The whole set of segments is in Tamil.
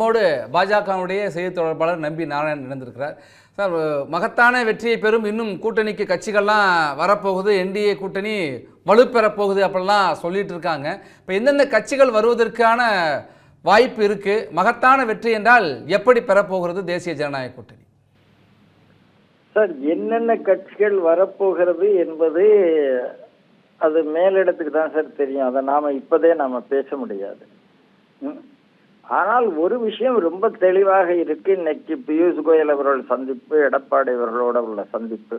நம்மோடு பாஜகவுடைய செய்தி தொடர்பாளர் நம்பி நாராயணன் இணைந்திருக்கிறார். சார் மகத்தான வெற்றியை பெறும் இன்னும் கூட்டணிக்கு கட்சிகள்லாம் வரப்போகுது என்டிஏ கூட்டணி வலுப்பெறப்போகுது அப்படிலாம் சொல்லிட்டு இருக்காங்க. இப்போ எந்தெந்த கட்சிகள் வருவதற்கான வாய்ப்பு இருக்கு? மகத்தான வெற்றி என்றால் எப்படி பெறப்போகிறது தேசிய ஜனநாயக கூட்டணி? சார் என்னென்ன கட்சிகள் வரப்போகிறது என்பது அது மேலிடத்துக்கு தான் சார் தெரியும். அதை நாம் இப்போதே நாம் பேச முடியாது. ம். ஆனால் ஒரு விஷயம் ரொம்ப தெளிவாக இருக்கு. இன்னைக்கு பியூஷ் கோயல் அவர்கள் சந்திப்பு எடப்பாடி அவர்களோட உள்ள சந்திப்பு.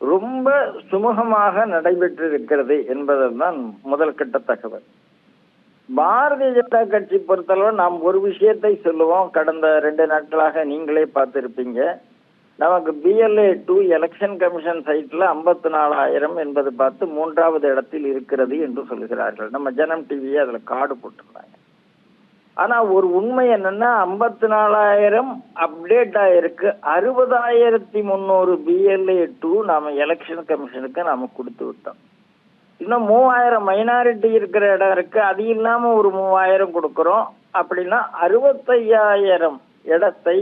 ரொம்ப சுமூகமாக நடைபெற்று இருக்கிறது என்பதுதான் முதல் கட்ட தகவல் பாரதிய ஜனதா கட்சி பொறுத்தளவு நாம் ஒரு விஷயத்தை சொல்லுவோம். கடந்த ரெண்டு நாட்களாக நீங்களே பார்த்திருப்பீங்க. நமக்கு பிஎல்ஏ டூ எலெக்ஷன் கமிஷன் சைட்ல ஐம்பத்தி நாலாயிரம் என்பது பார்த்து மூன்றாவது இடத்தில் இருக்கிறது என்று சொல்கிறார்கள் நம்ம ஜனம் டிவியை அதில் கார்டு போட்டிருந்தாங்க. ஆனா ஒரு உண்மை என்னன்னா ஐம்பத்தி நாலாயிரம் அப்டேட் ஆயிருக்கு அறுபதாயிரத்தி முந்நூறு பிஎல்ஏ டூ நாம எலெக்ஷன் கமிஷனுக்கு நாம கொடுத்து விட்டோம். இன்னும் மூவாயிரம் மைனாரிட்டி இருக்கிற இடம் இருக்கு. அது இல்லாம ஒரு மூவாயிரம் கொடுக்கிறோம். அப்படின்னா அறுபத்தையாயிரம் இடத்தை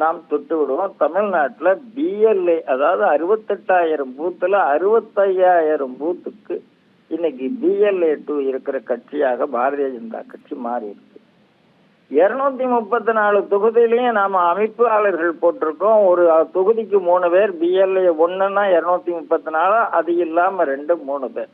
நாம் தொட்டு விடுவோம். தமிழ்நாட்டில் பிஎல்ஏ அதாவது அறுபத்தெட்டாயிரம் பூத்தில் அறுபத்தையாயிரம் பூத்துக்கு இன்னைக்கு பிஎல்ஏ டூ இருக்கிற கட்சியாக பாரதிய ஜனதா கட்சி மாறியிருக்கு. இருநூத்தி முப்பத்தி நாலு தொகுதியிலையும் நாம அமைப்பாளர்கள் போட்டிருக்கோம். ஒரு தொகுதிக்கு மூணு பேர் பிஎல்ஏ ஒன்றுன்னா இருநூத்தி முப்பத்தி நாலு அது இல்லாம ரெண்டு மூணு பேர்.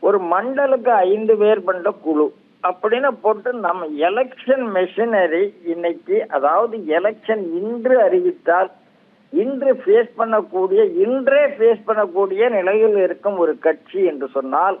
ஒரு மண்டலுக்கு ஐந்து பேர் பண்ற குழு. அப்படின்னு போட்டு நம்ம எலெக்ஷன் மெஷினரி இன்னைக்கு அதாவது எலெக்ஷன் இன்று அறிவித்தால் இன்று ஃபேஸ் பண்ணக்கூடிய இன்றே ஃபேஸ் பண்ணக்கூடிய நிலையில் இருக்கும் ஒரு கட்சி என்று சொன்னால்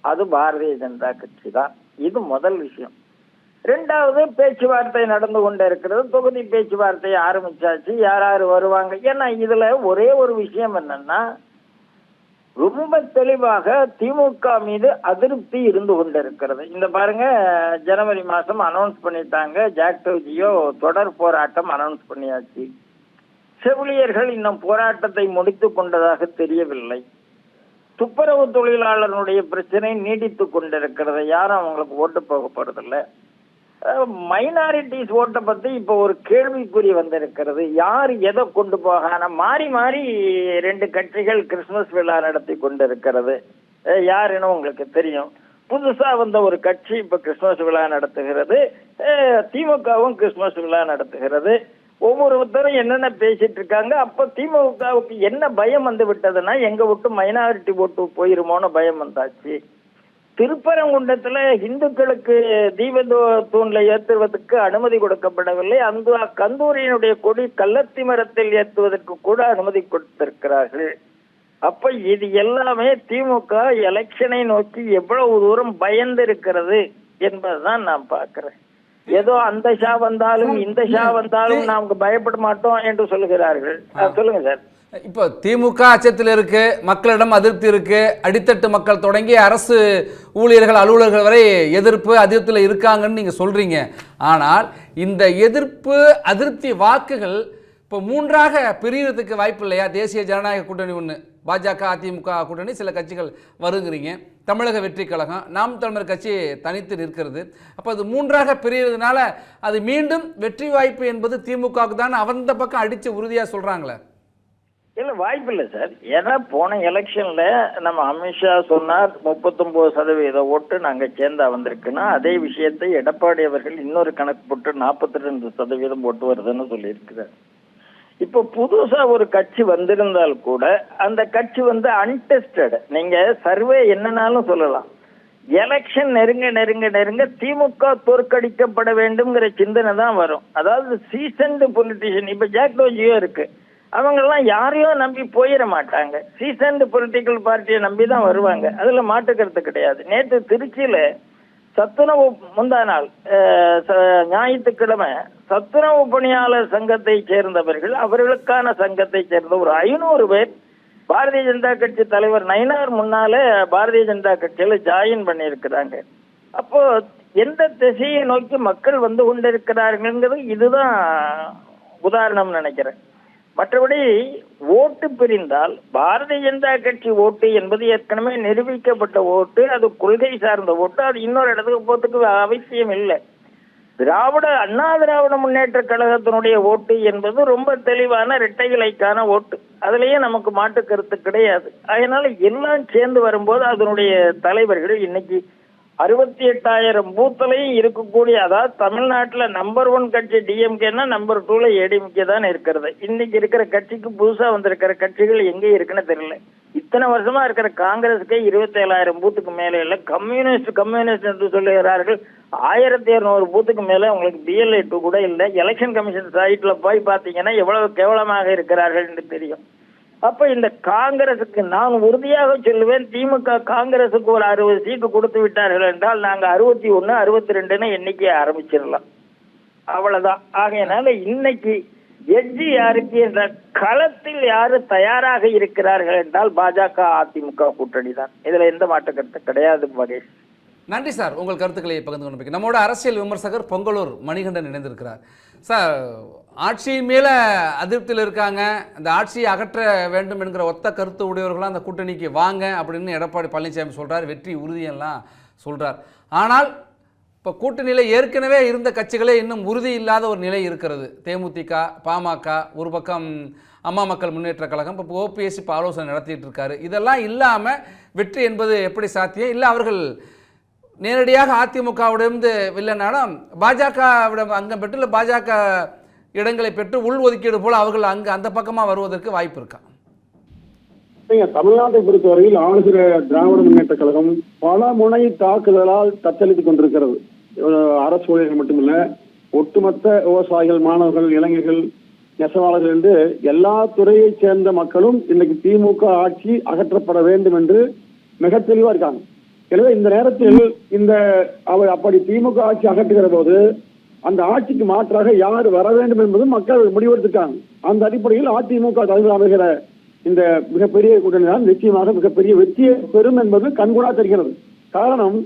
அது பாரதிய ஜனதா கட்சி தான் இது முதல் விஷயம். ரெண்டாவது பேச்சுவார்த்தை நடந்து கொண்டு இருக்கிறது தொகுதி பேச்சுவார்த்தையை ஆரம்பிச்சாச்சு. யார் யார் வருவாங்க? ஏன்னா இதுல ஒரே ஒரு விஷயம் என்னன்னா ரொம்ப தெளிவாக திமுக மீது அதிருப்தி இருந்து கொண்டிருக்கிறது. இந்த பாருங்க ஜனவரி மாசம் அனௌன்ஸ் பண்ணிட்டாங்க. ஜாக்டோஜியோ தொடர் போராட்டம் அனௌன்ஸ் பண்ணியாச்சு. செவிலியர்கள் இன்னும் போராட்டத்தை முடித்து கொண்டதாக தெரியவில்லை. துப்புரவு தொழிலாளர்களுடைய பிரச்சனை நீடித்து கொண்டிருக்கிறது. யாரும் அவங்களுக்கு ஓட்டு போகப்படுறதில்லை மைனாரிட்டிஸ் ஓட்டை பத்தி இப்போ ஒரு கேள்விக்குறி வந்திருக்கிறது. யார் எதை கொண்டு போக ஆனா மாறி மாறி ரெண்டு கட்சிகள் கிறிஸ்துமஸ் விழா நடத்தி கொண்டிருக்கிறது. இருக்கிறது யாருன்னு உங்களுக்கு தெரியும். புதுசா வந்த ஒரு கட்சி இப்ப கிறிஸ்துமஸ் விழா நடத்துகிறது. திமுகவும் கிறிஸ்துமஸ் விழா நடத்துகிறது. ஒவ்வொருத்தரும் என்னென்ன பேசிட்டு இருக்காங்க அப்ப திமுகவுக்கு என்ன பயம் வந்து விட்டதுன்னா எங்க விட்டு மைனாரிட்டி ஓட்டு போயிருமோன்னு பயம் வந்தாச்சு. திருப்பரங்குன்றத்துல இந்துக்களுக்கு தீப தூண்ல ஏற்றுவதற்கு அனுமதி கொடுக்கப்படவில்லை. அந்த கந்தூரியினுடைய கொடி கள்ளத்தி மரத்தில் ஏற்றுவதற்கு கூட அனுமதி கொடுத்திருக்கிறார்கள். அப்ப இது எல்லாமே திமுக எலெக்ஷனை நோக்கி எவ்வளவு தூரம் பயந்து இருக்கிறது என்பதுதான் நான் பார்க்கிறேன். ஏதோ அந்த ஷா வந்தாலும் இந்த ஷா வந்தாலும் நாம பயப்பட மாட்டோம் என்று சொல்லுகிறார்கள் சொல்லுங்க சார். இப்போ திமுக அச்சத்தில் இருக்கு மக்களிடம் அதிருப்தி இருக்கு அடித்தட்டு மக்கள் தொடங்கி அரசு ஊழியர்கள் அலுவலர்கள் வரை எதிர்ப்பு அதிருப்தியில் இருக்காங்கன்னு நீங்கள் சொல்கிறீங்க ஆனால் இந்த எதிர்ப்பு அதிருப்தி வாக்குகள் இப்போ மூன்றாக பிரியறதுக்கு வாய்ப்பு இல்லையா? தேசிய ஜனநாயக கூட்டணி ஒன்று பாஜக அதிமுக கூட்டணி சில கட்சிகள் வருங்கிறீங்க. தமிழக வெற்றி கழகம் நாம் தமிழர் கட்சி தனித்து நிற்கிறது. அப்போ அது மூன்றாக பிரியறதுனால அது மீண்டும் வெற்றி வாய்ப்பு என்பது திமுகவுக்கு தான் அந்த பக்கம் அடித்து உறுதியாக சொல்கிறாங்களே இல்ல வாய்ப்பு இல்லை சார். ஏன்னா போன எலெக்ஷன்ல நம்ம அமித்ஷா சொன்னார் முப்பத்தொன்பது சதவீத ஓட்டு நாங்க சேர்ந்தா வந்திருக்குன்னா அதே விஷயத்தை எடப்பாடி அவர்கள் இன்னொரு கணக்கு போட்டு நாற்பத்தி ரெண்டு சதவீதம் ஓட்டு வருதுன்னு சொல்லியிருக்கிறார். இப்போ புதுசா ஒரு கட்சி வந்திருந்தால் கூட அந்த கட்சி வந்து அன்டெஸ்டட் நீங்க சர்வே என்னன்னாலும் சொல்லலாம். எலெக்ஷன் நெருங்க நெருங்க நெருங்க திமுக தோற்கடிக்கப்பட வேண்டும்ங்கிற சிந்தனை தான் வரும். அதாவது சீசன்டு பொலிட்டிஷியன் இப்ப ஜாக்டோஜியோ இருக்கு. அவங்கெல்லாம் யாரையும் நம்பி போயிட மாட்டாங்க. சீசன்டு பொலிட்டிக்கல் பார்ட்டியை நம்பி தான் வருவாங்க. அதில் மாட்டுக்கிறது கிடையாது. நேற்று திருச்சியில் சத்துணவு முந்தா நாள் ச- ஞாயிற்றுக்கிழமை சத்துணவு பணியாளர் சங்கத்தை சேர்ந்தவர்கள் அவர்களுக்கான சங்கத்தை சேர்ந்த ஒரு ஐநூறு பேர் பாரதிய ஜனதா கட்சி தலைவர் நயினார் முன்னால பாரதிய ஜனதா கட்சியில ஜாயின் பண்ணியிருக்கிறாங்க. அப்போ எந்த திசையை நோக்கி மக்கள் வந்து கொண்டிருக்கிறார்கள்ங்கிறது இதுதான் உதாரணம் நினைக்கிறேன். மற்றபடி ஓட்டு பிரிந்தால் பாரதிய ஜனதா கட்சி ஓட்டு என்பது ஏற்கனவே நிரூபிக்கப்பட்ட ஓட்டு அது கொள்கை சார்ந்த ஓட்டு அது இன்னொரு இடத்துக்கு போறதுக்கு அவசியம் இல்லை. திராவிட அண்ணா திராவிட முன்னேற்ற கழகத்தினுடைய ஓட்டு என்பது ரொம்ப தெளிவான இரட்டை இலைக்கான ஓட்டு. அதுலயே நமக்கு மாட்டு கருத்து கிடையாது. அதனால எல்லாம் சேர்ந்து வரும்போது அதனுடைய தலைவர்கள் இன்னைக்கு அறுபத்தி எட்டாயிரம் பூத்துலையும் இருக்கக்கூடிய அதாவது தமிழ்நாட்டில் நம்பர் ஒன் கட்சி டிஎம்கேன்னா நம்பர் டூல ஏடிஎம்கே தான் இருக்கிறது. இன்னைக்கு இருக்கிற கட்சிக்கு புதுசாக வந்திருக்கிற கட்சிகள் எங்கே இருக்குன்னு தெரியல. இத்தனை வருஷமா இருக்கிற காங்கிரஸுக்கே இருபத்தேழாயிரம் பூத்துக்கு மேலே இல்லை. கம்யூனிஸ்ட் கம்யூனிஸ்ட் என்று சொல்லுகிறார்கள். ஆயிரத்தி இருநூறு பூத்துக்கு மேலே உங்களுக்கு பிஎல்ஏ டூ கூட இல்லை. எலெக்ஷன் கமிஷன் சைட்டில் போய் பார்த்தீங்கன்னா எவ்வளவு கேவலமாக இருக்கிறார்கள் என்று தெரியும். அப்ப இந்த காங்கிரசுக்கு நான் உறுதியாக சொல்லுவேன் திமுக காங்கிரசுக்கு ஒரு அறுபது சீட்டு கொடுத்து விட்டார்கள் என்றால் நாங்க அறுபத்தி ஒண்ணு அறுபத்தி ரெண்டுன்னு எண்ணிக்கையை ஆரம்பிச்சிடலாம். அவ்வளவுதான். ஆகையினால இன்னைக்கு எஜ்ஜி யாருக்கு என்ற களத்தில் யாரு தயாராக இருக்கிறார்கள் என்றால் பாஜக அதிமுக கூட்டணி தான் இதுல எந்த மாற்றக்கருத்து கிடையாது மகேஷ். நன்றி சார். உங்கள் கருத்துக்களை பகிர்ந்து கொண்டு நம்மோட அரசியல் விமர்சகர் பொங்கலூர் மணிகண்டன் இணைந்திருக்கிறார். சார் ஆட்சியின் மேலே அதிருப்தியில் இருக்காங்க. அந்த ஆட்சியை அகற்ற வேண்டும் என்கிற ஒத்த கருத்து உடையவர்களாம் அந்த கூட்டணிக்கு வாங்க அப்படின்னு எடப்பாடி பழனிசாமி சொல்கிறார் வெற்றி உறுதியெல்லாம் சொல்கிறார் ஆனால் இப்போ கூட்டணியில் ஏற்கனவே இருந்த கட்சிகளே இன்னும் உறுதி இல்லாத ஒரு நிலை இருக்கிறது. தேமுதிக பாமக ஒரு பக்கம் அம்மா மக்கள் முன்னேற்ற கழகம் இப்போ ஓபிஎஸ் இப்போ ஆலோசனை நடத்திட்டு இருக்காரு. இதெல்லாம் இல்லாமல் வெற்றி என்பது எப்படி சாத்தியம்? இல்லை அவர்கள் நேரடியாக அதிமுகவிடமிருந்து வில்லனாலும் பாஜகவிடம் அங்கம் பெற்று இல்லை பாஜக இடங்களை பெற்று உள் ஒதுக்கீடு போல அவர்கள் அங்கு அந்த பக்கமாக வருவதற்கு வாய்ப்பு இருக்கா? தமிழ்நாட்டை பொறுத்தவரையில் ஆளுகிற திராவிட முன்னேற்ற கழகம் பல முனை தாக்குதலால் தத்தளித்துக் கொண்டிருக்கிறது. அரசு ஊழியர்கள் மட்டுமில்ல ஒட்டுமொத்த விவசாயிகள் மாணவர்கள் இளைஞர்கள் நெசவாளர்கள் என்று எல்லா துறையைச் சேர்ந்த மக்களும் இன்னைக்கு திமுக ஆட்சி அகற்றப்பட வேண்டும் என்று மிக தெளிவா இருக்காங்க. எனவே இந்த நேரத்தில் இந்த அவர் அப்படி திமுக ஆட்சி அகற்றுகிற போது அந்த ஆட்சிக்கு மாற்றாக யார் வர வேண்டும் என்பது மக்கள் முடிவெடுத்துட்டாங்க அந்த அடிப்படையில் அதிமுக தலைவர் அமைகிற இந்த மிகப்பெரிய கூட்டணி தான் நிச்சயமாக மிகப்பெரிய வெற்றியை பெறும் என்பது கண்கூடா தெரிகிறது. காரணம்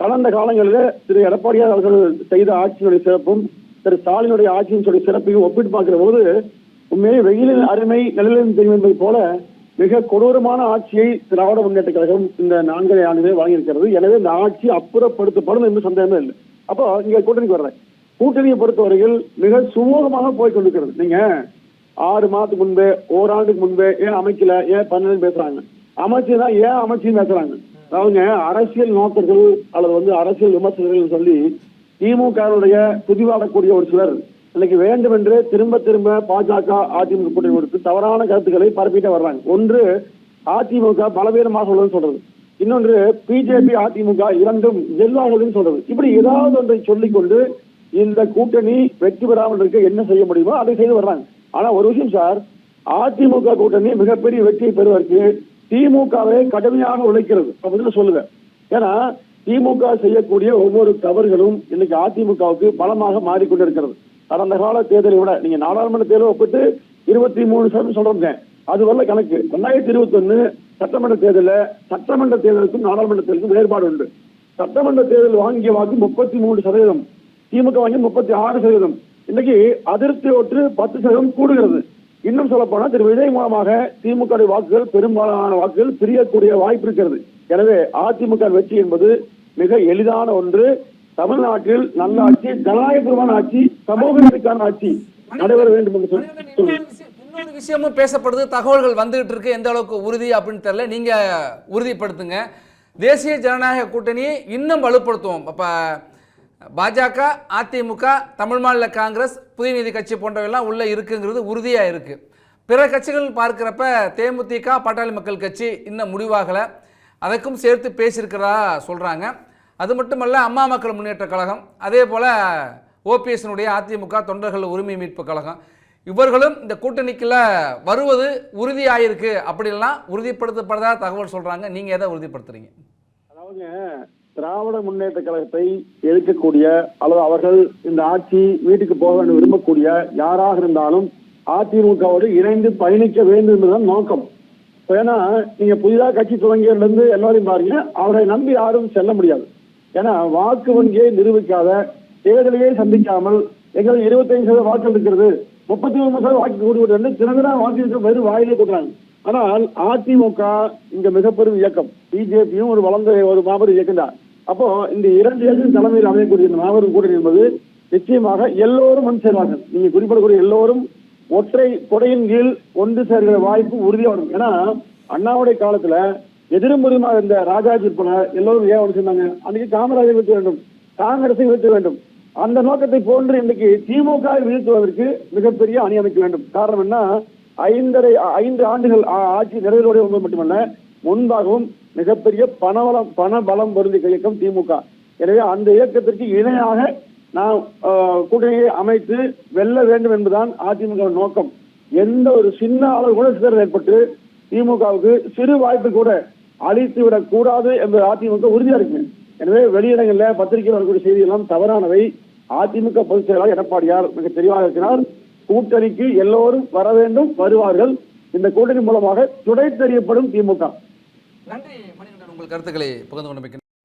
கடந்த காலங்களில் திரு எடப்பாடியார் அவர்கள் செய்த ஆட்சியினுடைய சிறப்பும் திரு ஸ்டாலினுடைய ஆட்சியினுடைய சிறப்பையும் ஒப்பிட்டு பார்க்கிற போது உண்மையை வெயிலின் அருமை நிழலின் தெரியும் என்பது போல மிக கொடூரமான ஆட்சியை திராவிட முன்னேற்ற கழகம் இந்த நான்கரை ஆண்டுகளே வழங்கியிருக்கிறது. எனவே இந்த ஆட்சி அப்புறப்படுத்தப்படும் என்று சந்தேகமே இல்லை. அப்போ இங்க கூட்டணிக்கு வர்றேன். கூட்டணியை பொறுத்தவரையில் மிக சுமூகமாக போய் கொண்டிருக்கிறது. நீங்க ஆறு மாதத்துக்கு முன்பே ஓராண்டுக்கு முன்பே ஏன் அமைக்கல ஏன் பண்ணலன்னு பேசுறாங்க. அமைச்சுனா ஏன் அமைச்சுன்னு பேசுறாங்க. அவங்க அரசியல் நோக்கர்கள் அல்லது வந்து அரசியல் விமர்சகர்கள் சொல்லி திமுகவுடைய புதிவாடக்கூடிய ஒரு சிலர் இன்னைக்கு வேண்டும் என்று திரும்ப திரும்ப பாஜக அதிமுக கூட்டணி கொடுத்து தவறான கருத்துக்களை பரப்பிட்டே வர்றாங்க. ஒன்று அதிமுக பலவீனமாக உள்ளதுன்னு சொல்றது. இன்னொன்று பிஜேபி அதிமுக இரண்டும் ஜெல்லாகுதுன்னு சொல்றது. இப்படி ஏதாவது ஒன்றை சொல்லிக்கொண்டு இந்த கூட்டணி வெற்றி பெறாமல் இருக்க என்ன செய்ய முடியுமோ அதை செய்து வர்றாங்க ஆனா ஒரு விஷயம் சார் அதிமுக கூட்டணி மிகப்பெரிய வெற்றியை பெறுவதற்கு திமுகவை கடுமையாக உழைக்கிறது. அப்படின்னு சொல்லுவேன் ஏன்னா திமுக செய்யக்கூடிய ஒவ்வொரு தவறுகளும் இன்னைக்கு அதிமுகவுக்கு பலமாக மாறிக்கொண்டிருக்கிறது. கடந்த கால தேர்தலை விட நீங்க நாடாளுமன்ற தேர்தலை ஒப்பிட்டு இருபத்தி மூணு சதவீதம் சொல்றேன் அது வரல கணக்கு. ரெண்டாயிரத்தி இருபத்தி ஒன்னு சட்டமன்ற தேர்தலில் சட்டமன்ற தேர்தலுக்கும் நாடாளுமன்ற தேர்தலுக்கும் வேறுபாடு உண்டு. சட்டமன்ற தேர்தல் வாங்கிய வாக்கு முப்பத்தி மூணு சதவீதம். திமுக வாங்கி முப்பத்தி ஆறு சதவீதம். இன்னைக்கு அதிருப்தி ஒற்று பத்து சதவீதம் கூடுகிறது. இன்னும் சொல்ல போனா திரு விஜய் மூலமாக திமுக வாக்குகள் பெரும்பாலான வாக்குகள் பிரியக்கூடிய வாய்ப்பு இருக்கிறது. எனவே அதிமுக வெற்றி என்பது மிக எளிதான ஒன்று. தமிழ்நாட்டில் நல்ல ஆட்சி ஜனநாயகபூர்வமான ஆட்சி சமூக ஆட்சி நடைபெற வேண்டும் என்று சொல்லி இன்னொரு விஷயமும் பேசப்படுது. தகவல்கள் வந்துகிட்டு இருக்கு. எந்த அளவுக்கு உறுதி அப்படின்னு தெரியல. நீங்க உறுதிப்படுத்துங்க. தேசிய ஜனநாயக கூட்டணியை இன்னும் வலுப்படுத்துவோம். அப்ப பாஜக அதிமுக தமிழ் மாநில காங்கிரஸ் புதிய நீதி கட்சி போன்றவையெல்லாம் உள்ளே இருக்குங்கிறது உறுதியாக இருக்குது பிற கட்சிகள் பார்க்குறப்ப தேமுதிக பாட்டாளி மக்கள் கட்சி இன்னும் முடிவாகலை. அதற்கும் சேர்த்து பேசியிருக்கிறதா சொல்கிறாங்க அது மட்டுமல்ல அம்மா மக்கள் முன்னேற்ற கழகம் அதே போல் ஓபிஎஸ்னுடைய அதிமுக தொண்டர்கள் உரிமை மீட்பு கழகம். இவர்களும் இந்த கூட்டணிக்குள்ள வருவது உறுதியாயிருக்கு அப்படின்லாம் உறுதிப்படுத்தப்படதா தகவல் சொல்றாங்க. நீங்க எதை உறுதிப்படுத்துறீங்க? அதாவது திராவிட முன்னேற்ற கழகத்தை எதிர்க்கக்கூடிய அல்லது அவர்கள் இந்த ஆட்சி வீட்டுக்கு போக வேண்டும் விரும்பக்கூடிய யாராக இருந்தாலும் அதிமுகவோடு இணைந்து பயணிக்க வேண்டும் என்பதுதான் நோக்கம். ஏன்னா நீங்க புதிதாக கட்சி துவங்கியதுல எல்லாரையும் பாருங்க அவரை நம்பி யாரும் செல்ல முடியாது. ஏன்னா வாக்கு வங்கியை நிரூபிக்காத தேர்தலையே சந்திக்காமல் எங்களுக்கு இருபத்தைந்து சதவீத வாக்கு இருக்கிறது முப்பத்தி மூணு சதவீத வாக்கு கூடுவது வந்து வாக்கு வெறும் வாயிலே கொடுக்குறாங்க ஆனால் அதிமுக இங்க மிகப்பெரும் இயக்கம். பிஜேபியும் ஒரு வளர்ந்த ஒரு மாபெரும் இயக்கம் தான் அப்போ இந்த இரண்டு இயக்கம் தலைமையில் அமையக்கூடிய இந்த மாபெரும் கூட்டணி என்பது நிச்சயமாக எல்லோரும் வந்து சேர்வார்கள். நீங்க குறிப்பிடக்கூடிய எல்லோரும் ஒற்றை கொடையின் கீழ் ஒன்று சேர்கிற வாய்ப்பு உறுதியாக வரும் ஏன்னா அண்ணாவுடைய காலத்துல எதிர்முறைமா இருந்த ராஜாஜி போல எல்லோரும் ஏன் ஒன்று சேர்ந்தாங்க? அன்னைக்கு காமராஜர் வீழ்த்த வேண்டும் காங்கிரஸை வீழ்த்த வேண்டும். அந்த நோக்கத்தை போன்று இன்னைக்கு திமுக வீழ்த்துவதற்கு மிகப்பெரிய அணி அமைக்க வேண்டும். காரணம் என்ன? ஐந்தரை ஐந்து ஆண்டுகள் ஆ- ஆட்சி நிறைவேறுவதை ஒன்று மட்டுமல்ல முன்பாகவும் மிகப்பெரிய பணவளம் பண பலம் பொருந்திய இயக்கம் திமுக. எனவே அந்த இயக்கத்திற்கு இணையாக நாம் கூட்டணியை அமைத்து வெல்ல வேண்டும் என்பதுதான் அதிமுக நோக்கம். எந்த ஒரு சின்ன அளவு கூட சிதறல் ஏற்பட்டு திமுகவுக்கு சிறு வாய்ப்பு கூட அழித்து விடக் கூடாது என்பது அதிமுக உறுதியா இருக்கு. எனவே வெளியிடங்களில் பத்திரிகையில் வரக்கூடிய செய்தி எல்லாம் தவறானவை. அதிமுக பொதுச் செயலாளர் எடப்பாடியார் மிக தெளிவாக இருக்கிறார். கூட்டணிக்கு எல்லோரும் வர வேண்டும் வருவார்கள். இந்த கூட்டணி மூலமாக துடைத்தெறியப்படும் திமுக. நன்றி மணிகண்டன். உங்கள் கருத்துக்களை பகிர்ந்து கொண்டு